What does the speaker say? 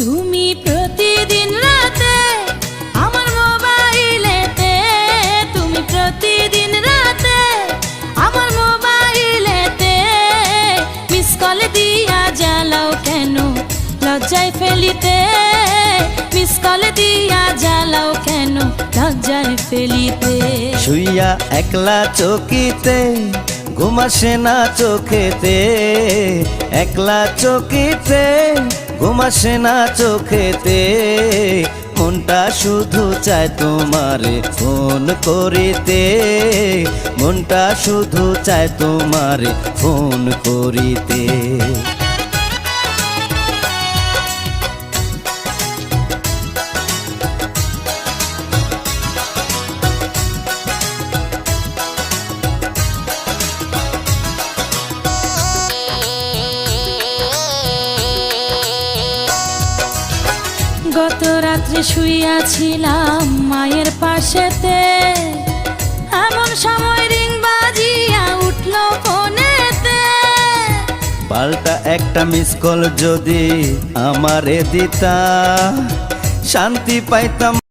তুমি প্রতিদিন রাতে আমার মোবাইলেতে, তুমি প্রতিদিন রাতে আমার মোবাইলেতে মিস কল দিয়া জ্বালাও কেন? লজ্জায় ফেলিতে। মিস কল দিয়া জ্বালাও কেন? লজ্জায় ফেলিতে। শুইয়া একলা চকিতে ঘুমাসে না চোখেতে, একলা চকিতে ঘুমাসে না চোখেতে, মনটা শুধু চায় তোমারে ফোন করিতে। মনটা শুধু চায় তোমারে ফোন করিতে। গত রাত্রে শুইয়াছিলাম মায়ের পাশেতে। এমন সময় রিং বাজিয়া উঠল ফোনেতে পাল্টা একটা মিস কল যদি আমারে দিতা, শান্তি পাইতাম